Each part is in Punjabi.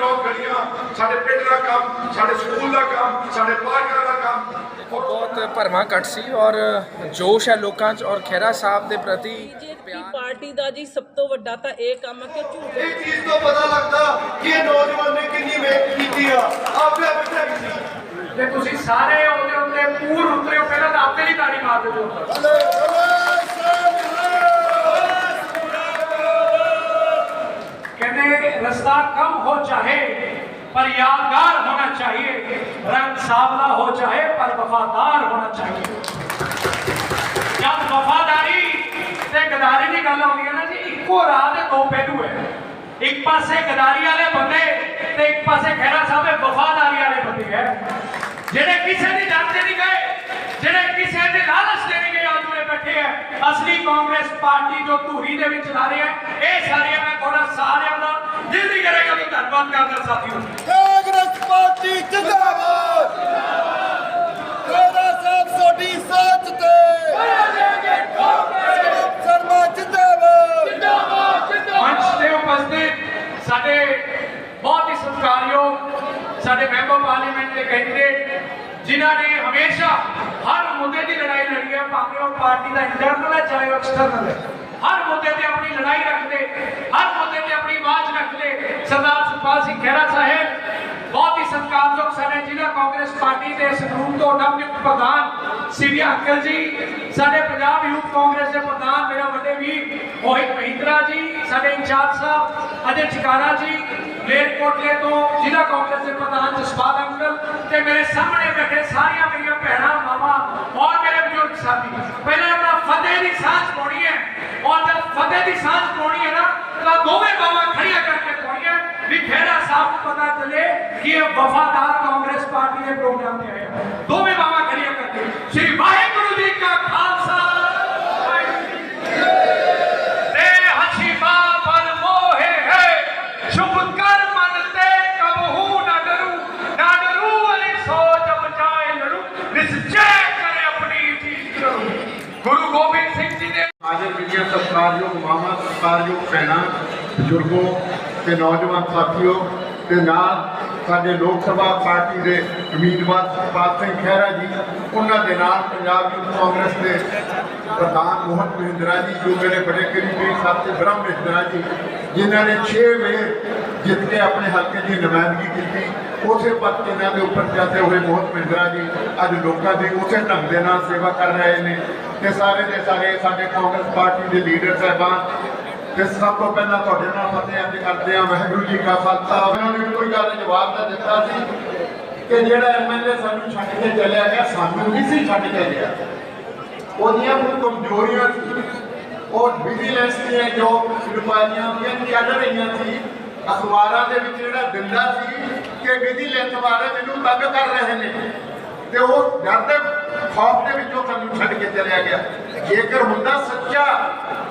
ਇੰਟਰਲੌਕ ਗਲੀਆਂ ਸਾਡੇ ਪਿੰਡ ਦਾ ਕੰਮ ਸਾਡੇ ਸਕੂਲ ਦਾ ਕੰਮ ਸਾਡੇ ਪਾਰਕਾਂ ਦਾ ਕੰਮ। ਬਹੁਤ ਭਰਮਾ ਕੱਟ ਸੀ ਔਰ ਜੋਸ਼ ਹੈ ਲੋਕਾਂ 'ਚ ਔਰ ਖਹਿਰਾ ਸਾਹਿਬ ਦੇ ਪ੍ਰਤੀ ਪਾਰਟੀ ਦਾ ਜੀ ਸਭ ਤੋਂ ਵੱਡਾ ਤਾਂ ਇਹ ਕੰਮ ਹੈ ਕਿ ਝੂਠ ਇਹ ਚੀਜ਼ ਤੋਂ ਪਤਾ ਲੱਗਦਾ ਕਿ ਇਹ ਨੌਜਵਾਨ ਨੇ ਕਿੰਨੀ ਮਿਹਨਤ ਕੀਤੀ ਆ। ਆਪੇ ਬੱਚਾ ਕੀਤੀ ਤੇ ਤੁਸੀਂ ਸਾਰੇ ਉਹਦੇ ਉੱਤੇ ਪੂਰ ਉਤਰੇ ਹੋ ਪਹਿਲਾਂ ਤਾਂ ਆਪੇ ਹੀ ਤਾੜੀ ਮਾਰ ਦਿਓ हो चाहे पर यादगार होना चाहिए रंग सावला हो चाहे पर वफादार होना चाहिए ਜਦ ਵਫਾਦਾਰੀ ਤੇ ਗਦਾਰੀ ਦੀ ਗੱਲ ਆਉਂਦੀ ਹੈ ਨਾ ਜੀ ਇੱਕੋ ਰਾਹ ਦੇ ਦੋ ਪਹਿਲੂ ਹੈ ਇੱਕ ਪਾਸੇ ਗਦਾਰੀ ਵਾਲੇ ਬੰਦੇ ਤੇ ਇੱਕ ਪਾਸੇ ਖੈਰਾ ਸਾਹਿਬ ਦੇ ਵਫਾਦਾਰੀ ਵਾਲੇ ਬੰਦੇ ਹੈ ਜਿਹੜੇ ਕਿਸੇ ਦੀ ਡਰ ਤੇ ਨਹੀਂ ਗਏ ਜਿਹੜੇ ਕਿਸੇ ਦੇ ਲਾਲਚ ਬੈਠੇ ਹੈ ਅਸਲੀ ਕਾਂਗਰਸ ਪਾਰਟੀ ਜੋ ਧੂਰੀ ਦੇ ਵਿੱਚ ਲਾ ਰਹੀ ਹੈ, ਇਹ ਸਾਰੀਆਂ ਮੈਂ ਤੁਹਾਡਾ ਸਾਰਿਆਂ ਦਾ। ਦਿਲ ਦੀ ਕਰੇਗਾ ਵੀ ਧੰਨਵਾਦ ਕਰਦਾ ਸਾਥੀਓ। ਕਾਂਗਰਸ ਪਾਰਟੀ ਜਿੰਦਾਬਾਦ ਖੇੜਾ ਸਾਹਿਬ ਤੁਹਾਡੀ ਸੋਚ ਤੇ ਸ਼ਰਮਾ ਜਿੰਦਾਬਾਦ ਮੰਚ ਤੇ ਉਪਸਥਿਤ ਸਾਡੇ ਬਹੁਤ ਹੀ ਸਤਿਕਾਰਯੋਗ ਸਾਡੇ ਮੈਂਬਰ ਪਾਰਲੀਮੈਂਟ ਦੇ ਕੈਂਡੀਡੇਟ ਜਿਨ੍ਹਾਂ ਨੇ ਹਮੇਸ਼ਾ ਹਰ ਮੁੱਦੇ ਦੀ ਲੜਾਈ ਲੜੀ ਹੈ ਭਾਵੇਂ ਉਹ ਪਾਰਟੀ ਦਾ ਇੰਟਰਨਲ ਹੈ ਚਾਹੇ ਐਕਸਟਰਨਲ ਹੈ ਹਰ ਮੁੱਦੇ ਤੇ ਆਪਣੀ ਲੜਾਈ ਰੱਖਦੇ, ਹਰ ਮੁੱਦੇ ਤੇ ਆਪਣੀ ਆਵਾਜ਼ ਰੱਖਦੇ। ਸਰਦਾਰ ਸੁਖਪਾਲ ਸਿੰਘ ਖਹਿਰਾ ਸਾਹਿਬ, ਬਹੁਤ ਹੀ ਸਤਿਕਾਰਯੋਗ ਸਾਡੇ ਜ਼ਿਲ੍ਹਾ ਕਾਂਗਰਸ ਪਾਰਟੀ ਦੇ ਸੰਗਰੂਰ ਤੋਂ ਨਵਨਿਯੁਕਤ ਪ੍ਰਧਾਨ ਸਿਵਿਆ ਅੰਕਲ ਜੀ, ਸਾਡੇ ਪੰਜਾਬ ਯੂਥ ਕਾਂਗਰਸ ਦੇ ਪ੍ਰਧਾਨ ਮੇਰਾ ਵੱਡੇ ਵੀਰ ਮੋਹਿਤ ਮਹਿੰਦਰਾ ਜੀ, ਸਾਡੇ ਇੰਚਾਰਜ ਸਾਹਿਬ ਅਜੇ ਚਿਕਾਰਾ ਜੀ ਮਲੇਰਕੋਟਲੇ ਤੋਂ ਜ਼ਿਲ੍ਹਾ ਕਾਂਗਰਸ ਦੇ ਪ੍ਰਧਾਨ ਜਸਪਾਲ ਅੰਕਲ ਤੇ ਮੇਰੇ ਸਾਹਮਣੇ ਬੈਠੇ ਸਾਰੀਆਂ ਮੇਰੀਆਂ ਭੈਣਾਂ ਮਾਵਾਂ ਔਰ ਮੇਰੇ ਬਜ਼ੁਰਗ ਸਾਥੀ ਪਹਿਲਾਂ ਆਪਣਾ ਫਤਿਹ ਦੀ ਸਾਂਝ ਪਾਉਣੀ ਹੈ ਔਰ ਜਦ ਫਤਿਹ ਦੀ ਸਾਂਝ ਪਾਉਣੀ ਹੈ ਨਾ, ਤਾਂ ਦੋਵੇਂ ਬਾਵਾਂ ਖੜੀਆਂ ਕਰਕੇ ਪਾਉਣੀਆਂ। ਵੀ ਖੇੜਾ ਸਾਹਿਬ ਨੂੰ ਪਤਾ ਚੱਲੇ ਕਿ ਇਹ ਵਫਾਦਾਰ ਕਾਂਗਰਸ ਪਾਰਟੀ ਦੇ ਪ੍ਰੋਗਰਾਮ ਤੇ ਆਇਆ। ਦੋਵੇਂ ਬਾਵਾਂ ਖੜੀਆਂ ਕਰਕੇ। ਸ੍ਰੀ ਵਾਹਿਗੁਰੂ ਜੀ ਕਾ ਖਾਲਸਾ ਵਾਹਿਗੁਰੂ ਜੀ ਕੀ ਫਤਿਹ। ਤੇ ਹਸੀਬਾ ਪਰ ਮੋਹੇ ਹੈ ਸ਼ੁਭ ਕਰ ਮਨ ਤੇ ਕਬਹੂ ਨਾ ਡਰੂ ਨਾ ਡਰੂ ਅਲੀ ਸੋਚ ਬਚਾਏ ਲੜੂ ਨਿਸਚੈ ਕਰੇ ਆਪਣੀ ਚੀਜ਼ ਕਰੂ ਗੁਰੂ ਗੋਬਿੰਦ ਸਿੰਘ ਜੀ ਦੇ ਹਾਜ਼ਰ ਵਿਜੀਆਂ ਸਤਿਕਾਰਯੋਗ ਮਾਮਾ ਸਤਿਕਾਰਯੋਗ ਭੈਣਾਂ, ਬਜ਼ੁਰਗੋ ਤੇ ਨੌਜਵਾਨ ਸਾਥੀਓ ਤੇ ਨਾਲ ਸਾਡੇ ਲੋਕ ਸਭਾ ਪਾਰਟੀ ਦੇ ਉਮੀਦਵਾਰ ਸੁਖਪਾਲ ਸਿੰਘ ਖਹਿਰਾ ਜੀ, ਉਹਨਾਂ ਦੇ ਨਾਲ ਪੰਜਾਬ ਯੂਥ ਕਾਂਗਰਸ ਦੇ ਪ੍ਰਧਾਨ ਮੋਹਨ ਮਹਿੰਦਰਾ ਜੀ, ਜੋ ਮੇਰੇ ਬੜੇ ਕਰੀਬੀ ਸਾਥੀ ਬ੍ਰਹਮ ਮਹਿੰਦਰਾ ਜੀ, ਜਿਨ੍ਹਾਂ ਨੇ 6 ਵੇਰ ਜਿੱਤ ਕੇ ਆਪਣੇ ਹਲਕੇ ਦੀ ਨੁਮਾਇੰਦਗੀ ਕੀਤੀ। ਉਸੇ ਵਕਤ ਇਹਨਾਂ ਦੇ ਉੱਪਰ ਜਾਂਦੇ ਹੋਏ ਮੋਹਨ ਮਹਿੰਦਰਾ ਜੀ ਅੱਜ ਲੋਕਾਂ ਦੀ ਉਸੇ ਢੰਗ ਦੇ ਨਾਲ ਸੇਵਾ ਕਰ ਰਹੇ ਨੇ ਤੇ ਸਾਰੇ ਦੇ ਸਾਰੇ ਸਾਡੇ ਕਾਂਗਰਸ ਪਾਰਟੀ ਦੇ ਲੀਡਰ, ਸਾਹਿਬਾਨ ਤੇ ਸਭ ਤੋਂ ਪਹਿਲਾਂ ਤੁਹਾਡੇ ਨਾਲ ਫਤਿਹ ਅੱਜ ਕਰਦੇ ਆ ਵਾਹਿਗੁਰੂ ਜੀ ਕਾ ਖਾਲਸਾ। ਉਹਨਾਂ ਨੇ ਕੋਈ ਗੱਲ ਜਵਾਬ ਤਾਂ ਦਿੱਤਾ ਸੀ ਕਿ ਜਿਹੜਾ ਐਮਐਲਏ ਸਾਨੂੰ ਛੱਡ ਕੇ ਚਲਿਆ ਗਿਆ, ਸਾਨੂੰ ਨਹੀਂ ਸੀ ਛੱਡ ਕੇ ਗਿਆ। ਉਹਦੀਆਂ ਕੋਈ ਕਮਜ਼ੋਰੀਆਂ ਸੀ। ਉਹ ਵਿਜੀਲੈਂਸ ਦੀਆਂ ਜੋ ਰੁਪਾਈਆਂ ਦੀਆਂ ਚੱਲ ਰਹੀਆਂ ਸੀ। ਅਖਬਾਰਾਂ ਦੇ ਵਿੱਚ ਜਿਹੜਾ ਦਿੰਦਾ ਸੀ ਕਿ ਵਿਜੀਲੈਂਸ ਵਾਲੇ ਮੈਨੂੰ ਤੰਗ ਕਰ ਰਹੇ ਨੇ। ਤੇ ਉਹ ਡਰ ਦੇ ਖੌਫ ਦੇ ਵਿੱਚੋਂ ਸਾਨੂੰ ਛੱਡ ਕੇ ਚਲਿਆ ਗਿਆ। ਜੇਕਰ ਹੁੰਦਾ ਸੱਚਾ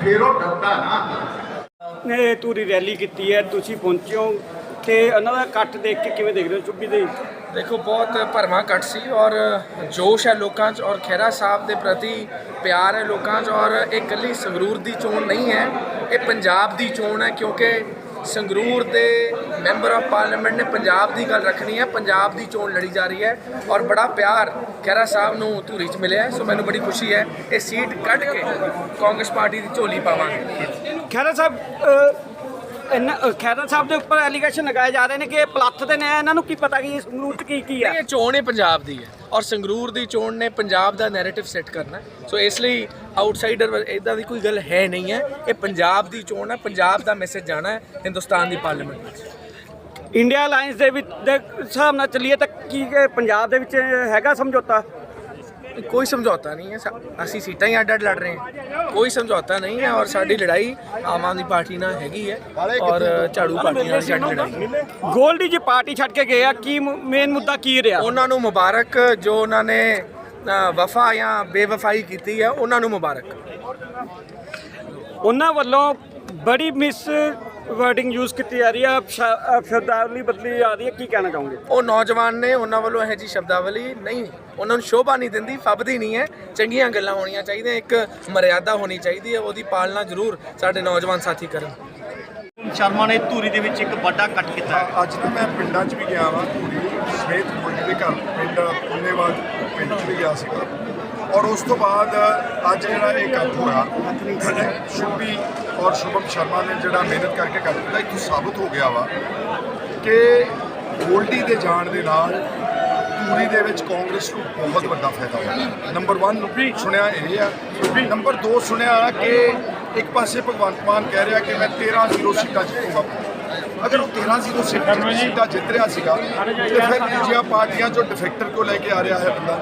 ਫਿਰ ਉਹ ਡਰਦਾ ਨਾ। ਨੇ ਪੂਰੀ ਰੈਲੀ ਕੀਤੀ ਹੈ ਤੁਸੀਂ ਪਹੁੰਚੇ ਹੋ। ਤੇ ਉਹਨਾਂ ਦਾ ਇਕੱਠ ਦੇਖ ਕੇ ਕਿਵੇਂ ਦੇਖਦੇ ਹੋ ਚੁੱਪੀ ਦੇ? ਦੇਖੋ ਬਹੁਤ ਭਰਮਾ ਕੱਟ ਸੀ ਔਰ ਜੋਸ਼ ਹੈ ਲੋਕਾਂ 'ਚ ਔਰ ਖਹਿਰਾ ਸਾਹਿਬ ਦੇ ਪ੍ਰਤੀ ਪਿਆਰ ਹੈ ਲੋਕਾਂ 'ਚ ਔਰ ਇਹ ਇਕੱਲੀ ਸੰਗਰੂਰ ਦੀ ਚੋਣ ਨਹੀਂ ਹੈ ਇਹ ਪੰਜਾਬ ਦੀ ਚੋਣ ਹੈ ਕਿਉਂਕਿ ਸੰਗਰੂਰ ਦੇ ਮੈਂਬਰ ਆਫ ਪਾਰਲੀਮੈਂਟ ਨੇ ਪੰਜਾਬ ਦੀ ਗੱਲ ਰੱਖਣੀ ਹੈ ਪੰਜਾਬ ਦੀ ਚੋਣ ਲੜੀ ਜਾ ਰਹੀ ਹੈ ਔਰ ਬੜਾ ਪਿਆਰ ਖਹਿਰਾ ਸਾਹਿਬ ਨੂੰ ਧੂਰੀ 'ਚ ਮਿਲਿਆ। ਸੋ ਮੈਨੂੰ ਬੜੀ ਖੁਸ਼ੀ ਹੈ ਇਹ ਸੀਟ ਕੱਢ ਕੇ ਕਾਂਗਰਸ ਪਾਰਟੀ ਦੀ ਝੋਲੀ ਪਾਵਾਂਗੇ ਖੈਰਾ ਸਾਹਿਬ ਇਹਨਾਂ ਅ, ਖਹਿਰਾ ਸਾਹਿਬ ਦੇ ਉੱਪਰ ਐਲੀਗੇਸ਼ਨ ਲਗਾਏ ਜਾ ਰਹੇ ਨੇ ਕਿ ਇਹ ਪਲੱਥ ਦੇ ਨੇ ਇਹਨਾਂ ਨੂੰ ਕੀ ਪਤਾ ਕਿ ਸੰਗਰੂਰ 'ਚ ਕੀ ਕੀ ਹੈ ਇਹ ਚੋਣ ਹੀ ਪੰਜਾਬ ਦੀ ਹੈ ਔਰ ਸੰਗਰੂਰ ਦੀ ਚੋਣ ਨੇ ਪੰਜਾਬ ਦਾ ਨੈਰੇਟਿਵ ਸੈੱਟ ਕਰਨਾ। ਸੋ ਇਸ ਲਈ ਆਊਟਸਾਈਡਰ ਇਦਾਂ ਦੀ ਕੋਈ ਗੱਲ ਹੈ ਨਹੀਂ ਹੈ ਇਹ ਪੰਜਾਬ ਦੀ ਚੋਣ ਹੈ ਪੰਜਾਬ ਦਾ ਮੈਸੇਜ ਜਾਣਾ ਹੈ ਹਿੰਦੁਸਤਾਨ ਦੀ ਪਾਰਲੀਮੈਂਟ ਵਿੱਚ ਇੰਡੀਆ ਅਲਾਈਅੰਸ ਦੇ ਵਿੱਚ ਦੇ ਹਿਸਾਬ ਨਾਲ ਚੱਲੀਏ ਤਾਂ ਕੀ ਇਹ ਪੰਜਾਬ ਦੇ ਵਿੱਚ ਹੈਗਾ ਸਮਝੌਤਾ? ਕੋਈ ਸਮਝੌਤਾ ਨਹੀਂ ਹੈ ਸਾ- ਅਸੀਂ ਸੀਟਾਂ ਹੀ ਅੱਡ ਅੱਡ ਲੜ ਰਹੇ ਹਾਂ। ਕੋਈ ਸਮਝੌਤਾ ਨਹੀਂ ਹੈ ਔਰ ਸਾਡੀ ਲੜਾਈ ਆਮ ਆਦਮੀ ਪਾਰਟੀ ਨਾਲ ਹੈਗੀ ਹੈ ਔਰ ਝਾੜੂ ਪਾਰਟੀ ਨਾਲ ਸਾਡੀ ਲੜਾਈ ਹੈ। ਗੋਲਡੀ ਜੀ ਪਾਰਟੀ ਛੱਡ ਕੇ ਗਏ ਆ ਕੀ ਮੇਨ ਮੁੱਦਾ ਕੀ ਰਿਹਾ? ਉਹਨਾਂ ਨੂੰ ਮੁਬਾਰਕ ਜੋ ਉਹਨਾਂ ਨੇ ਅ, ਵਫਾ ਜਾਂ ਬੇਵਫਾਈ ਕੀਤੀ ਹੈ ਉਹਨਾਂ ਨੂੰ ਮੁਬਾਰਕ। ਉਹਨਾਂ ਵੱਲੋਂ ਬੜੀ ਮਿਸ ਵਰਡਿੰਗ ਯੂਜ਼ ਕੀਤੀ ਜਾ ਰਹੀ ਹੈ ਸ਼ਬਦਾਵਲੀ ਬਦਲੀ ਜਾ ਰਹੀ ਹੈ ਕੀ ਕਹਿਣਾ ਚਾਹੋਗੇ? ਉਹ ਨੌਜਵਾਨ ਨੇ ਉਹਨਾਂ ਵੱਲੋਂ ਇਹ ਜੀ ਸ਼ਬਦਾਵਲੀ ਨਹੀਂ ਉਹਨਾਂ ਨੂੰ ਸ਼ੋਭਾ ਨਹੀਂ ਦਿੰਦੀ ਫੱਬਦੀ ਨਹੀਂ ਹੈ। ਚੰਗੀਆਂ ਗੱਲਾਂ ਹੋਣੀਆਂ ਚਾਹੀਦੀਆਂ ਇੱਕ ਮਰਿਆਦਾ ਹੋਣੀ ਚਾਹੀਦੀ ਹੈ ਉਹਦੀ ਪਾਲਣਾ ਜ਼ਰੂਰ ਸਾਡੇ ਨੌਜਵਾਨ ਸਾਥੀ ਕਰਨ। ਸ਼ਰਮਾ ਨੇ ਧੂਰੀ ਦੇ ਵਿੱਚ ਇੱਕ ਵੱਡਾ ਕੱਟ ਕੀਤਾ। ਅੱਜ ਤਾਂ ਮੈਂ ਪਿੰਡਾਂ 'ਚ ਵੀ ਗਿਆ ਵਾਂ ਪੂਰੀ ਸਮੇਤ ਮੁੰਡੇ ਦੇ ਘਰ ਪਿੰਡ ਪੁੰਨੇਵਾਲ ਪਿੰਡ 'ਚ ਵੀ ਗਿਆ ਸੀਗਾ। ਔਰ ਉਸ ਤੋਂ ਬਾਅਦ ਅੱਜ ਜਿਹੜਾ ਇਹ ਕੰਮ ਹੋਇਆ ਸ਼ੁਭੀ ਔਰ ਸ਼ੁਭਮ ਸ਼ਰਮਾ ਨੇ ਜਿਹੜਾ ਮਿਹਨਤ ਕਰਕੇ ਕਰ ਦਿੱਤਾ ਇੱਥੋਂ ਸਾਬਤ ਹੋ ਗਿਆ ਵਾ ਕਿ ਗੋਲਡੀ ਦੇ ਜਾਣ ਦੇ ਨਾਲ ਪੂਰੀ ਦੇ ਵਿੱਚ ਕਾਂਗਰਸ ਨੂੰ ਬਹੁਤ ਵੱਡਾ ਫਾਇਦਾ ਹੋਇਆ। ਨੰਬਰ 1 ਸੁਣਿਆ ਇਹ ਆ। ਨੰਬਰ 2 ਸੁਣਿਆ ਕਿ ਇੱਕ ਪਾਸੇ ਭਗਵੰਤ ਮਾਨ ਕਹਿ ਰਿਹਾ ਕਿ ਮੈਂ 13 ਜ਼ੀਰੋ ਸੀਟਾਂ ਜਿੱਤੂੰਗਾ। ਅਗਰ ਉਹ 13 ਜ਼ੀਰੋ ਸੀਟਾਂ ਸੀਟਾਂ ਜਿੱਤ ਰਿਹਾ ਸੀਗਾ ਤੇ ਫਿਰ ਦੂਜੀਆਂ ਪਾਰਟੀਆਂ ਚੋਂ ਡਿਫੈਕਟਰ ਕੋ ਲੈ ਕੇ ਆ ਰਿਹਾ ਹੈ ਬੰਦਾ?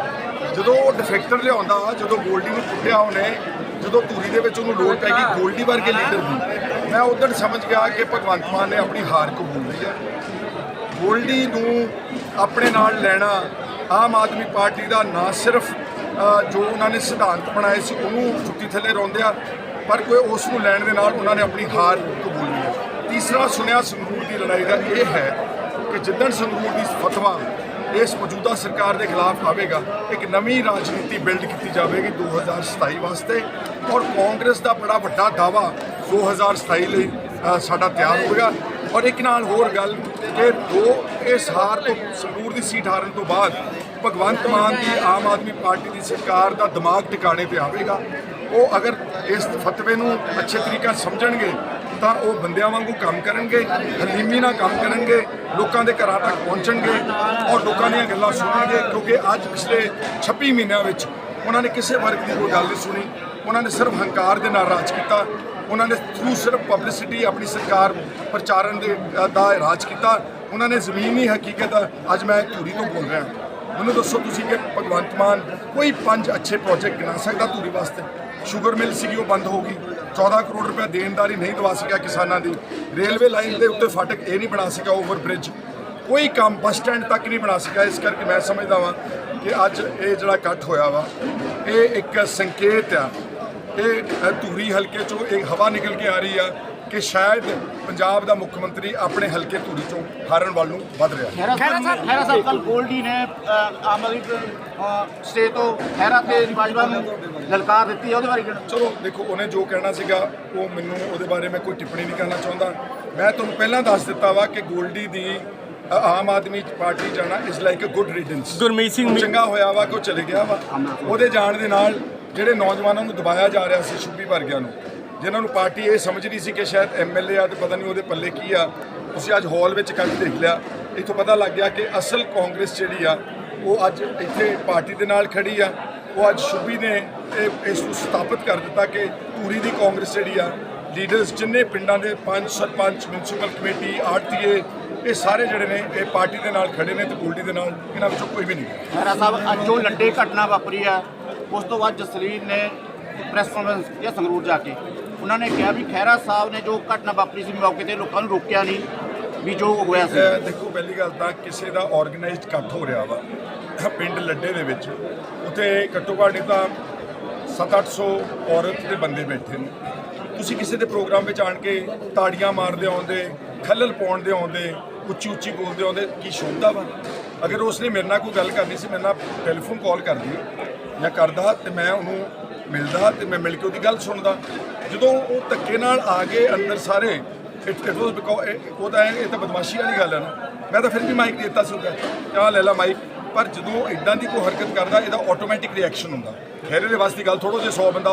ਜਦੋਂ ਉਹ ਡਿਫੈਕਟਰ ਲਿਆਉਂਦਾ ਜਦੋਂ ਗੋਲਡੀ ਨੂੰ ਕੁੱਟਿਆ ਉਹਨੇ ਜਦੋਂ ਧੂਰੀ ਦੇ ਵਿੱਚ ਉਹਨੂੰ ਲੋੜ ਪੈ ਗਈ, ਗੋਲਡੀ ਵਰਗੇ ਲੀਡਰ ਦੀ, ਮੈਂ ਉਦੋਂ ਸਮਝ ਗਿਆ ਕਿ ਭਗਵੰਤ ਮਾਨ ਨੇ ਆਪਣੀ ਹਾਰ ਕਬੂਲ ਲਈ ਹੈ। ਗੋਲਡੀ ਨੂੰ ਆਪਣੇ ਨਾਲ ਲੈਣਾ ਆਮ ਆਦਮੀ ਪਾਰਟੀ ਦਾ ਨਾ ਸਿਰਫ ਜੋ ਉਹਨਾਂ ਨੇ ਸਿਧਾਂਤ ਬਣਾਏ ਸੀ, ਉਹਨੂੰ ਛੁੱਟੀ ਥੱਲੇ ਰੋਂਦੇ ਪਰ ਕੋਈ ਉਸ ਨੂੰ ਲੈਣ ਦੇ ਨਾਲ ਉਹਨਾਂ ਨੇ ਆਪਣੀ ਹਾਰ ਕਬੂਲ ਲਈ ਹੈ। ਤੀਸਰਾ ਸੁਣਿਆ ਸੰਗਰੂਰ ਦੀ ਲੜਾਈ ਦਾ ਇਹ ਹੈ ਕਿ ਜਿੱਦਣ ਸੰਗਰੂਰ ਦੀ ਫਤਵਾ ਇਸ ਮੌਜੂਦਾ ਸਰਕਾਰ ਦੇ ਖਿਲਾਫ ਆਵੇਗਾ ਇੱਕ ਨਵੀਂ ਰਾਜਨੀਤੀ ਬਿਲਡ ਕੀਤੀ ਜਾਵੇਗੀ 2027 ਵਾਸਤੇ ਔਰ ਕਾਂਗਰਸ ਦਾ ਬੜਾ ਵੱਡਾ ਦਾਵਾ 2027 ਲਈ ਸਾਡਾ ਤਿਆਰ ਹੋਵੇਗਾ। ਔਰ ਇੱਕ ਨਾਲ ਹੋਰ ਗੱਲ ਕਿ ਦੋ ਇਸ ਹਾਰ ਤੋਂ ਸੰਗਰੂਰ ਦੀ ਸੀਟ ਹਾਰਨ ਤੋਂ ਬਾਅਦ ਭਗਵੰਤ ਮਾਨ ਦੀ ਆਮ ਆਦਮੀ ਪਾਰਟੀ ਦੀ ਸਰਕਾਰ ਦਾ ਦਿਮਾਗ ਟਿਕਾਣੇ ਤੇ ਆਵੇਗਾ। ਉਹ ਅਗਰ ਇਸ ਫਤਵੇ ਨੂੰ ਅੱਛੇ ਤਰੀਕੇ ਨਾਲ ਸਮਝਣਗੇ ਤਾਂ ਉਹ ਬੰਦਿਆਂ ਵਾਂਗੂ ਕੰਮ ਕਰਨਗੇ, ਹਲੀਮੀ ਨਾਲ ਕੰਮ ਕਰਨਗੇ, ਲੋਕਾਂ ਦੇ ਘਰਾਂ ਤੱਕ ਪਹੁੰਚਣਗੇ ਔਰ ਲੋਕਾਂ ਦੀਆਂ ਗੱਲਾਂ ਸੁਣਨਗੇ ਕਿਉਂਕਿ ਅੱਜ ਪਿਛਲੇ 26 ਮਹੀਨਿਆਂ ਵਿੱਚ ਉਹਨਾਂ ਨੇ ਕਿਸੇ ਵਰਗ ਦੀ ਕੋਈ ਗੱਲ ਨਹੀਂ ਸੁਣੀ। ਉਹਨਾਂ ਨੇ ਸਿਰਫ ਹੰਕਾਰ ਦੇ ਨਾਲ ਰਾਜ ਕੀਤਾ। ਉਹਨਾਂ ਨੇ ਥਰੂ ਸਿਰਫ ਪਬਲਿਸਿਟੀ ਆਪਣੀ ਸਰਕਾਰ ਪ੍ਰਚਾਰਨ ਦੇ ਦਾ ਰਾਜ ਕੀਤਾ। ਉਹਨਾਂ ਨੇ ਜ਼ਮੀਨੀ ਹਕੀਕਤ ਅੱਜ ਮੈਂ ਧੂਰੀ ਤੋਂ ਬੋਲ ਰਿਹਾ। ਮੈਨੂੰ ਦੱਸੋ ਤੁਸੀਂ ਕਿ ਭਗਵੰਤ ਮਾਨ ਕੋਈ ਪੰਜ ਅੱਛੇ ਪ੍ਰੋਜੈਕਟ ਗਿਣਾ ਸਕਦਾ ਧੂਰੀ ਵਾਸਤੇ? ਸ਼ੂਗਰ ਮਿਲ ਸੀਗੀ, ਉਹ ਬੰਦ ਹੋ ਗਈ। 14 ਕਰੋੜ ਰੁਪਏ ਦੇਣਦਾਰੀ ਨਹੀਂ ਦਵਾ ਸਕਿਆ ਕਿਸਾਨਾਂ ਦੀ। ਰੇਲਵੇ ਲਾਈਨ ਦੇ ਉੱਤੇ ਫਾਟਕ ਇਹ ਨਹੀਂ ਬਣਾ ਸਕਿਆ ਓਵਰ ਬ੍ਰਿਜ ਕੋਈ ਕੰਮ ਬੱਸ ਸਟੈਂਡ ਤੱਕ ਨਹੀਂ ਬਣਾ ਸਕਿਆ, ਇਸ ਕਰਕੇ ਮੈਂ ਸਮਝਦਾ ਵਾਂ ਕਿ ਅੱਜ ਇਹ ਜਿਹੜਾ ਇਕੱਠ ਹੋਇਆ ਵਾ, ਇਹ ਇੱਕ ਸੰਕੇਤ ਆ। ਇਹ ਧੂਰੀ ਹਲਕੇ ਚੋਂ ਇੱਕ ਹਵਾ ਨਿਕਲ ਕੇ ਆ ਰਹੀ ਆ। ਕਿ ਸ਼ਾਇਦ ਪੰਜਾਬ ਦਾ ਮੁੱਖ ਮੰਤਰੀ ਆਪਣੇ ਹਲਕੇ ਧੂਰੀ ਚੋਂ ਹਾਰਨ ਵੱਲ ਨੂੰ ਵੱਧ ਰਿਹਾ ਖੈਰਾ ਸਾਹਿਬ ਖੈਰਾ ਸਾਹਿਬ ਕੱਲ ਗੋਲਡੀ ਨੇ ਆਮ ਆਦਮੀ ਸਟੇ ਤੋਂ ਖੈਰਾ ਤੇ ਬਾਜਵਾ ਨੂੰ ਲਲਕਾਰ ਦਿੱਤੀ ਹੈ ਉਹਦੇ ਬਾਰੇ ਚਲੋ ਦੇਖੋ ਉਹਨੇ ਜੋ ਕਹਿਣਾ ਸੀਗਾ ਉਹ ਮੈਨੂੰ ਉਹਦੇ ਬਾਰੇ ਮੈਂ ਕੋਈ ਟਿੱਪਣੀ ਨਹੀਂ ਕਰਨਾ ਚਾਹੁੰਦਾ। ਮੈਂ ਤੁਹਾਨੂੰ ਪਹਿਲਾਂ ਦੱਸ ਦਿੱਤਾ ਵਾ ਕਿ ਗੋਲਡੀ ਦੀ ਆਮ ਆਦਮੀ ਪਾਰਟੀ ਜਾਣਾ is like a good riddance Gurmeet Singh ਚੰਗਾ ਹੋਇਆ ਵਾ ਕਿ ਉਹ ਚਲੇ ਗਿਆ ਵਾ। ਉਹਦੇ ਜਾਣ ਦੇ ਨਾਲ ਜਿਹੜੇ ਨੌਜਵਾਨਾਂ ਨੂੰ ਦਬਾਇਆ ਜਾ ਰਿਹਾ ਸੀ ਸ਼ੁਭੀ ਵਰਗਿਆਂ ਨੂੰ। ਜਿਨ੍ਹਾਂ ਨੂੰ ਪਾਰਟੀ ਇਹ ਸਮਝ ਰਹੀ ਸੀ ਕਿ ਸ਼ਾਇਦ ਐਮਐਲਏ ਆ ਤੇ ਪਤਾ ਨਹੀਂ ਉਹਦੇ ਪੱਲੇ ਕੀ ਆ। ਤੁਸੀਂ ਅੱਜ ਹਾਲ ਵਿੱਚ ਕੱਢ ਦੇਖ ਲਿਆ, ਇੱਥੋਂ ਪਤਾ ਲੱਗ ਗਿਆ ਕਿ ਅਸਲ ਕਾਂਗਰਸ ਜਿਹੜੀ ਆ, ਉਹ ਅੱਜ ਇੱਥੇ ਪਾਰਟੀ ਦੇ ਨਾਲ ਖੜੀ ਆ। ਉਹ ਅੱਜ ਸ਼ੁਭੀ ਨੇ ਇਹ, ਇਸ ਨੂੰ ਸਥਾਪਿਤ ਕਰ ਦਿੱਤਾ ਕਿ ਧੂਰੀ ਦੀ ਕਾਂਗਰਸ ਜਿਹੜੀ ਆ, ਲੀਡਰਸ ਜਿੰਨੇ ਪਿੰਡਾਂ ਦੇ ਪੰਜ ਸਰਪੰਚ ਮਿਊਨਿਸਪਲ ਕਮੇਟੀ ਆੜਤੀਏ, ਇਹ ਸਾਰੇ ਜਿਹੜੇ ਨੇ, ਇਹ ਪਾਰਟੀ ਦੇ ਨਾਲ ਖੜੇ ਨੇ ਤੇ ਗੋਲਡੀ ਦੇ ਨਾਲ, ਇਹਨਾਂ ਵਿੱਚੋਂ ਕੋਈ ਵੀ ਨਹੀਂ। ਖੈਰਾ ਸਾਹਿਬ, ਅੱਜ ਜੋ ਲੰਡੇ ਘਟਨਾ ਵਾਪਰੀ ਆ, ਉਸ ਤੋਂ ਬਾਅਦ ਜਸਲੀਨ ਨੇ ਪ੍ਰੈਸ ਕਾਨਫਰੰਸ ਜਾਂ ਸੰਗਰੂਰ ਜਾ ਕੇ। ਉਹਨਾਂ ਨੇ ਕਿਹਾ ਵੀ ਖਹਿਰਾ ਸਾਹਿਬ ਨੇ ਜੋ ਘਟਨਾ ਵਾਪਰੀ ਸੀ ਮੌਕੇ ਤੇ ਲੋਕਾਂ ਨੂੰ ਰੋਕਿਆ ਨਹੀਂ, ਵੀ ਜੋ ਹੋਇਆ ਸੀ। ਅਹ ਦੇਖੋ, ਪਹਿਲੀ ਗੱਲ ਤਾਂ ਕਿਸੇ ਦਾ ਆਰਗੇਨਾਈਜ਼ਡ ਇਕੱਠ ਹੋ ਰਿਹਾ ਵਾ, ਪਿੰਡ ਲੱਡੇ ਦੇ ਵਿੱਚ। ਉੱਥੇ ਘੱਟੋ ਘੱਟ ਨਹੀਂ ਤਾਂ 7-800 ਔਰਤ ਤੇ ਬੰਦੇ ਬੈਠੇ ਨੇ। ਤੁਸੀਂ ਕਿਸੇ ਦੇ ਪ੍ਰੋਗਰਾਮ ਵਿੱਚ ਆਣ ਕੇ ਤਾੜੀਆਂ ਮਾਰਦੇ ਆਉਂਦੇ, ਖੱਲਲ ਪਾਉਣ ਦੇ ਆਉਂਦੇ ਉੱਚੀ ਉੱਚੀ ਬੋਲਦੇ ਆਉਂਦੇ, ਕੀ ਸ਼ੋਭਦਾ ਵਾ? ਅਗਰ ਉਸਨੇ ਮੇਰੇ ਨਾਲ ਕੋਈ ਗੱਲ ਕਰਨੀ ਸੀ, ਮੇਰੇ ਨਾਲ ਟੈਲੀਫੋਨ ਕਾਲ ਕਰਦੀ, ਜਾਂ ਕਰਦਾ ਤੇ ਮੈਂ ਉਹਨੂੰ ਮਿਲਦਾ ਤੇ ਮੈਂ ਮਿਲ ਕੇ ਉਹਦੀ ਗੱਲ ਸੁਣਦਾ। ਜਦੋਂ ਉਹ ਧੱਕੇ ਨਾਲ ਆ ਗਏ ਅੰਦਰ ਸਾਰੇ ਇਟ ਇਟ ਵਾਸ ਬਿਕੋਜ਼ ਉਹ ਤਾਂ ਇਹ ਤਾਂ ਬਦਮਾਸ਼ੀ ਵਾਲੀ ਗੱਲ ਹੈ ਨਾ। ਮੈਂ ਤਾਂ ਫਿਰ ਵੀ ਮਾਈਕ ਦਿੱਤਾ ਸੀ ਉਹਦਾ ਆ ਲੈ ਲਾ ਮਾਈਕ ਪਰ ਜਦੋਂ ਇਦਾਂ ਦੀ ਕੋਈ ਹਰਕਤ ਕਰਦਾ ਇਹਦਾ ਆਟੋਮੈਟਿਕ ਰਿਐਕਸ਼ਨ ਹੁੰਦਾ। ਖੈਰੇ ਦੇ ਵਾਸਤੇ ਗੱਲ ਥੋੜੋ ਜੇ 100 ਬੰਦਾ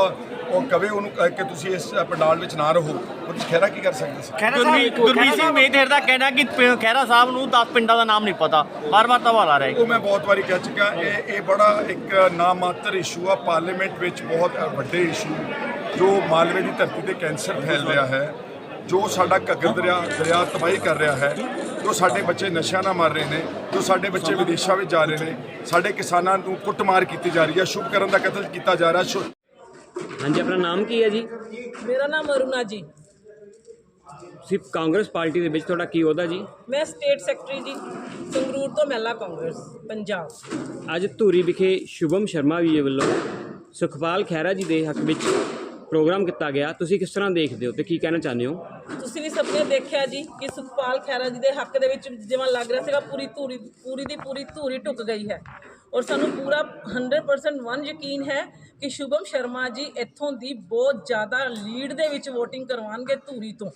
ਉਹ ਕਵੇ ਉਹਨੂੰ ਕਹਿ ਕਿ ਤੁਸੀਂ ਇਸ ਪੰਡਾਲ ਵਿੱਚ ਨਾ ਰਹੋ। ਉਹ ਤੁਸੀਂ ਖੈਰਾ ਕੀ ਕਰ ਸਕਦੇ ਸੀ? ਗੁਰਮੀਤ ਗੁਰਮੀਤ ਸਿੰਘ ਮੇਧੇਰ ਦਾ ਕਹਿਣਾ ਕਿ ਖਹਿਰਾ ਸਾਹਿਬ ਨੂੰ 10 ਪਿੰਡਾਂ ਦਾ ਨਾਮ ਨਹੀਂ ਪਤਾ। ਬਾਰ-ਬਾਰ ਸਵਾਲ ਆ ਰਿਹਾ ਉਹ ਮੈਂ ਬਹੁਤ ਵਾਰੀ ਕਹਿ ਚੁੱਕਾ ਇਹ ਇਹ ਬੜਾ ਇੱਕ ਨਾਮਾਤਰ ਇਸ਼ੂ ਆ ਪਾਰਲੀਮੈਂਟ ਵਿੱਚ ਬਹੁਤ ਵੱਡੇ ਇਸ਼ੂ ਜੋ ਮਾਲਵੇ ਦੀ ਧਰਤੀ ਤੇ ਕੈਂਸਰ ਫੈਲ ਰਿਹਾ ਹੈ ਜੋ ਸਾਡਾ ਘੱਗਰ ਦਰਿਆ ਦਰਿਆ ਤਬਾਹੀ ਕਰ ਰਿਹਾ ਹੈ ਜੋ ਸਾਡੇ ਬੱਚੇ ਨਸ਼ਿਆਂ ਨਾਲ ਮਰ ਰਹੇ ਨੇ ਜੋ ਸਾਡੇ ਬੱਚੇ ਵਿਦੇਸ਼ਾਂ ਵਿੱਚ ਜਾ ਰਹੇ ਨੇ ਸਾਡੇ ਕਿਸਾਨਾਂ ਨੂੰ ਕੁੱਟਮਾਰ ਕੀਤੀ ਜਾ ਰਹੀ ਹੈ ਸ਼ੁਭ ਕਰਨ ਦਾ ਕਤਲ ਕੀਤਾ ਜਾ ਰਿਹਾ ਹਾਂਜੀ ਆਪਣਾ ਨਾਮ ਕੀ ਹੈ ਜੀ? ਮੇਰਾ ਨਾਮ ਅਰੁਣਾ ਜੀ। ਸਿਰਫ ਕਾਂਗਰਸ ਪਾਰਟੀ ਦੇ ਵਿੱਚ ਤੁਹਾਡਾ ਕੀ ਅਹੁਦਾ ਜੀ? ਮੈਂ ਸਟੇਟ ਸੈਕਟਰੀ ਜੀ ਸੰਗਰੂਰ ਤੋਂ ਮਹਿਲਾ ਕਾਂਗਰਸ ਪੰਜਾਬ। ਅੱਜ ਧੂਰੀ ਵਿਖੇ ਸ਼ੁਭਮ ਸ਼ਰਮਾ ਜੀ ਵੱਲੋਂ ਸੁਖਪਾਲ ਖਹਿਰਾ ਜੀ ਦੇ ਹੱਕ ਵਿੱਚ ਪ੍ਰੋਗਰਾਮ ਕੀਤਾ ਗਿਆ, ਤੁਸੀਂ ਕਿਸ ਤਰ੍ਹਾਂ ਦੇਖਦੇ ਹੋ ਤੇ ਕੀ ਕਹਿਣਾ ਚਾਹੁੰਦੇ ਹੋ? ਤੁਸੀਂ ਵੀ ਸਭ ਨੇ ਦੇਖਿਆ ਜੀ ਕਿ ਸੁਖਪਾਲ ਖਹਿਰਾ ਜੀ ਦੇ ਹੱਕ ਦੇ ਵਿੱਚ ਜਿਵੇਂ ਲੱਗ ਰਿਹਾ ਸੀਗਾ, ਪੂਰੀ ਧੂਰੀ, ਪੂਰੀ ਦੀ ਪੂਰੀ ਧੂਰੀ ਟੁੱਕ ਗਈ ਹੈ। ਔਰ ਸਾਨੂੰ ਪੂਰਾ 100% ਵਨ ਯਕੀਨ ਹੈ ਕਿ ਸ਼ੁਭਮ ਸ਼ਰਮਾ ਜੀ ਇੱਥੋਂ ਦੀ ਬਹੁਤ ਜ਼ਿਆਦਾ ਲੀਡ ਦੇ ਵਿੱਚ VOTING ਕਰਵਾਉਣਗੇ ਧੂਰੀ ਤੋਂ।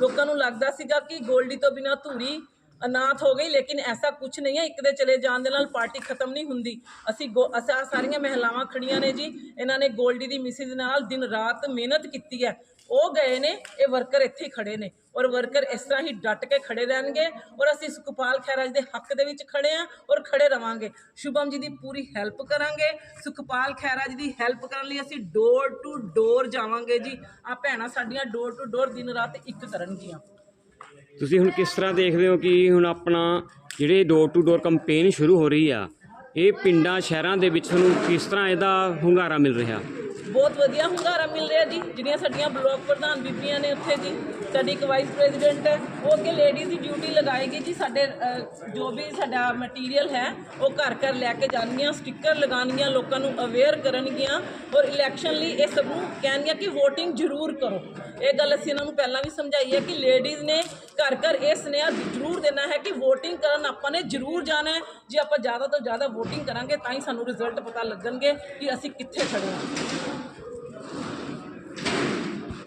ਲੋਕਾਂ ਨੂੰ ਲੱਗਦਾ ਸੀਗਾ ਕਿ ਗੋਲਡੀ ਤੋਂ ਬਿਨਾ ਧੂਰੀ ਅਨਾਥ ਹੋ ਗਈ, ਲੇਕਿਨ ਐਸਾ ਕੁਝ ਨਹੀਂ ਹੈ। ਇੱਕ ਦੇ ਚਲੇ ਜਾਣ ਦੇ ਨਾਲ ਪਾਰਟੀ ਖਤਮ ਨਹੀਂ ਹੁੰਦੀ। ਅਸੀਂ ਗੋ- ਅਸਾਂ ਸਾਰੀਆਂ ਮਹਿਲਾਵਾਂ ਖੜੀਆਂ ਨੇ ਜੀ। ਇਹਨਾਂ ਨੇ ਗੋਲਡੀ ਦੀ ਮਿਸਿਸ ਨਾਲ ਦਿਨ ਰਾਤ ਮਿਹਨਤ ਕੀਤੀ ਹੈ। ਉਹ ਗਏ ਨੇ, ਇਹ ਵਰਕਰ ਇੱਥੇ ਹੀ ਖੜੇ ਨੇ। ਔਰ ਵਰਕਰ ਇਸ ਤਰ੍ਹਾਂ ਹੀ ਡਟ ਕੇ ਖੜੇ ਰਹਿਣਗੇ। ਔਰ ਅਸੀਂ ਸੁਖਪਾਲ ਖਹਿਰਾ ਜੀ ਦੇ ਹੱਕ ਦੇ ਵਿੱਚ ਖੜੇ ਆ ਔਰ ਖੜੇ ਰਵਾਂਗੇ। ਸ਼ੁਭਮ ਜੀ ਦੀ ਪੂਰੀ ਹੈਲਪ ਕਰਾਂਗੇ। ਸੁਖਪਾਲ ਖਹਿਰਾ ਜੀ ਦੀ ਹੈਲਪ ਕਰਨ ਲਈ ਅਸੀਂ ਡੋਰ ਟੂ ਡੋਰ ਜਾਵਾਂਗੇ ਜੀ। ਆ ਭੈਣਾਂ ਸਾਡੀਆਂ ਡੋਰ ਟੂ ਡੋਰ ਦਿਨ ਰਾਤ ਇੱਕ ਕਰਨਗੀਆਂ ਤੁਸੀਂ ਹੁਣ ਕਿਸ ਤਰ੍ਹਾਂ ਦੇਖਦੇ ਹੋ ਕਿ ਹੁਣ ਆਪਣਾ ਜਿਹੜੇ ਡੋਰ ਟੂ ਡੋਰ ਕੰਪੇਨ ਸ਼ੁਰੂ ਹੋ ਰਹੀ ਆ, ਇਹ ਪਿੰਡਾਂ, ਸ਼ਹਿਰਾਂ ਦੇ ਵਿੱਚ ਤੁਹਾਨੂੰ ਕਿਸ ਤਰ੍ਹਾਂ ਇਹਦਾ ਹੁੰਗਾਰਾ ਮਿਲ ਰਿਹਾ? ਬਹੁਤ ਵਧੀਆ ਹੁੰਗਾਰਾ ਮਿਲ ਰਿਹਾ ਜੀ। ਜਿਹੜੀਆਂ ਸਾਡੀਆਂ ਬਲਾਕ ਪ੍ਰਧਾਨ ਬੀਬੀਆਂ ਨੇ ਉੱਥੇ ਜੀ, ਸਾਡੀ ਇੱਕ ਵਾਈਸ ਪ੍ਰੈਜ਼ੀਡੈਂਟ ਹੈ, ਉਹ ਅੱਗੇ ਲੇਡੀਜ਼ ਦੀ ਡਿਊਟੀ ਲਗਾਏਗੀ ਜੀ। ਸਾਡੇ ਜੋ ਵੀ ਸਾਡਾ ਮਟੀਰੀਅਲ ਹੈ, ਉਹ ਘਰ ਘਰ ਲੈ ਕੇ ਜਾਣਗੀਆਂ ਸਟicker ਲਗਾਉਣਗੀਆਂ, ਲੋਕਾਂ ਨੂੰ ਅਵੇਅਰ ਕਰਨਗੀਆਂ ਔਰ ਇਲੈਕਸ਼ਨ ਲਈ ਇਹ ਸਭ ਨੂੰ ਕਹਿਣਗੀਆਂ ਕਿ VOTING ਜ਼ਰੂਰ ਕਰੋ। ਇਹ ਗੱਲ ਅਸੀਂ ਇਹਨਾਂ ਨੂੰ ਪਹਿਲਾਂ ਵੀ ਸਮਝਾਈ ਹੈ ਕਿ ਲੇਡੀਜ਼ ਨੇ ਘਰ ਘਰ ਇਹ ਸੁਨੇਹਾ ਜ਼ਰੂਰ ਦੇਣਾ ਹੈ ਕਿ VOTING ਕਰਨ ਆਪਾਂ ਨੇ ਜ਼ਰੂਰ ਜਾਣਾ ਹੈ। ਜੇ ਆਪਾਂ ਜ਼ਿਆਦਾ ਤੋਂ ਜ਼ਿਆਦਾ VOTING ਕਰਾਂਗੇ, ਤਾਂ ਹੀ ਸਾਨੂੰ ਰਿਜ਼ਲਟ ਪਤਾ ਲੱਗਣਗੇ ਕਿ ਅਸੀਂ ਕਿੱਥੇ ਖੜੇ ਹਾਂ।